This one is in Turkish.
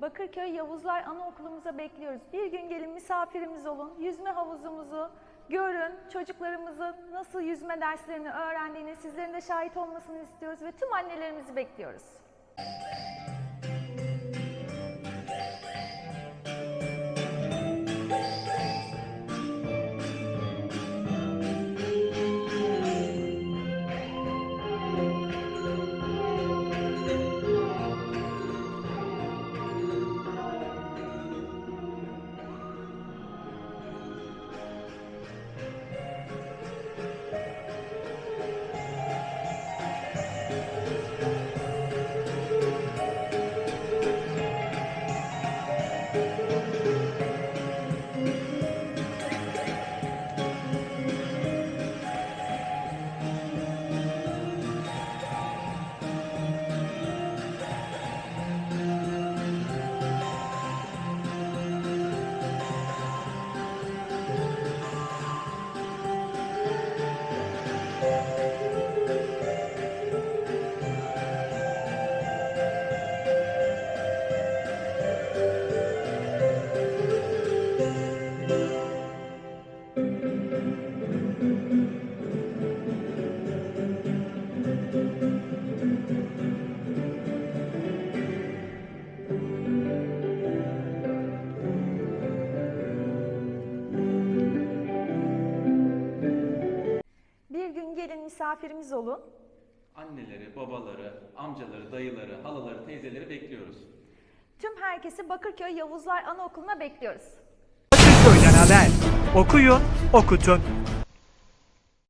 Bakırköy Yavuzlar Anaokulumuza bekliyoruz. Bir gün gelin misafirimiz olun. Yüzme havuzumuzu görün. Çocuklarımızın nasıl yüzme derslerini öğrendiğini sizlerin de şahit olmasını istiyoruz ve tüm annelerimizi bekliyoruz. Bir gün gelin misafirimiz olun. Anneleri, babaları, amcaları, dayıları, halaları, teyzeleri bekliyoruz. Tüm herkesi Bakırköy Yavuzlar Anaokulu'na bekliyoruz. Bakırköy'den haber. Okuyun, okutun.